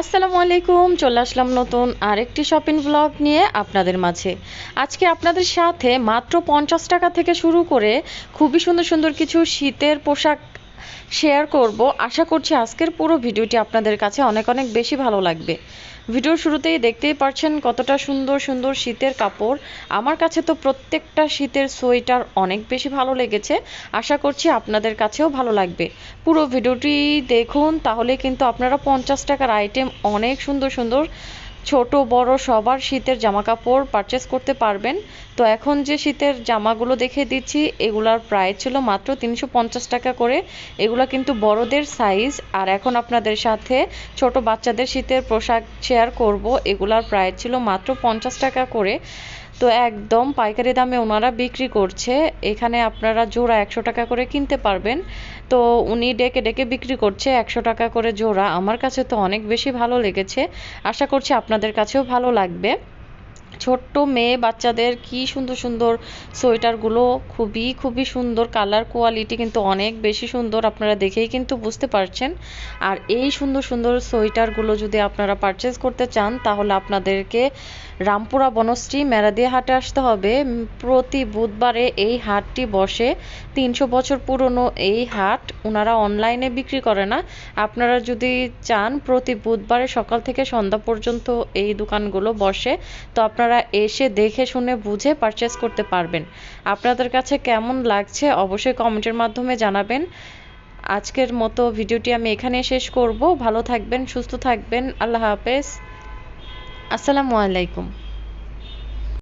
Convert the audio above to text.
আসসালামু আলাইকুম, চলে আসলাম নতুন আরেকটি শপিং ব্লগ নিয়ে আপনাদের মাঝে। আজকে আপনাদের সাথে মাত্র পঞ্চাশ টাকা থেকে শুরু করে খুবই সুন্দর সুন্দর কিছু শীতের পোশাক শেয়ার করব। আশা করছি আজকের পুরো ভিডিওটি আপনাদের কাছে অনেক অনেক বেশি ভালো লাগবে। ভিডিওর শুরুতেই দেখতেই পাচ্ছেন কতটা সুন্দর সুন্দর শীতের কাপড়। আমার কাছে তো প্রত্যেকটা শীতের সোয়েটার অনেক বেশি ভালো লেগেছে। আশা করছি আপনাদের কাছেও ভালো লাগবে। পুরো ভিডিওটি দেখুন, তাহলে কিন্তু আপনারা পঞ্চাশ টাকার আইটেম অনেক সুন্দর সুন্দর ছোট, বড় সবার শীতের জামা কাপড় পারচেস করতে পারবেন। তো এখন যে শীতের জামাগুলো দেখে দিচ্ছি, এগুলার প্রাইস ছিল মাত্র তিনশো পঞ্চাশ টাকা করে। এগুলো কিন্তু বড়দের সাইজ আর এখন আপনাদের সাথে ছোট বাচ্চাদের শীতের পোশাক শেয়ার করব। এগুলার প্রাইস ছিল মাত্র পঞ্চাশ টাকা করে। তো একদম পাইকারি দামে ওনারা বিক্রি করছে। এখানে আপনারা জোড়া একশো টাকা করে কিনতে পারবেন। তো উনি ডেকে ডেকে বিক্রি করছে একশো টাকা করে জোড়া। আমার কাছে তো অনেক বেশি ভালো লেগেছে। আশা করছি আপনাদের কাছেও ভালো লাগবে। ছোট্ট মেয়ে, বাচ্চাদের কি সুন্দর সুন্দর সোয়েটারগুলো, খুবই খুবই সুন্দর কালার কোয়ালিটি কিন্তু অনেক বেশি সুন্দর আপনারা দেখেই কিন্তু বুঝতে পারছেন। আর এই সুন্দর সুন্দর সোয়েটারগুলো যদি আপনারা পারচেস করতে চান, তাহলে আপনাদেরকে রামপুরা বনশ্রী মেরাদিয়া হাটে আসতে হবে। প্রতি বুধবারে এই হাটটি বসে। তিনশো বছর পুরনো এই হাট ওনারা অনলাইনে বিক্রি করে না। আপনারা যদি চান, প্রতি বুধবারে সকাল থেকে সন্ধ্যা পর্যন্ত এই দোকানগুলো বসে, তো আপনারা এসে দেখে শুনে বুঝে পারচেস করতে পারবেন। আপনাদের কাছে কেমন লাগছে অবশ্যই কমেন্টের মাধ্যমে জানাবেন। আজকের মতো ভিডিওটি আমি এখানে শেষ করব। ভালো থাকবেন, সুস্থ থাকবেন। আল্লাহ হাফেজ। আসসালামু আলাইকুম।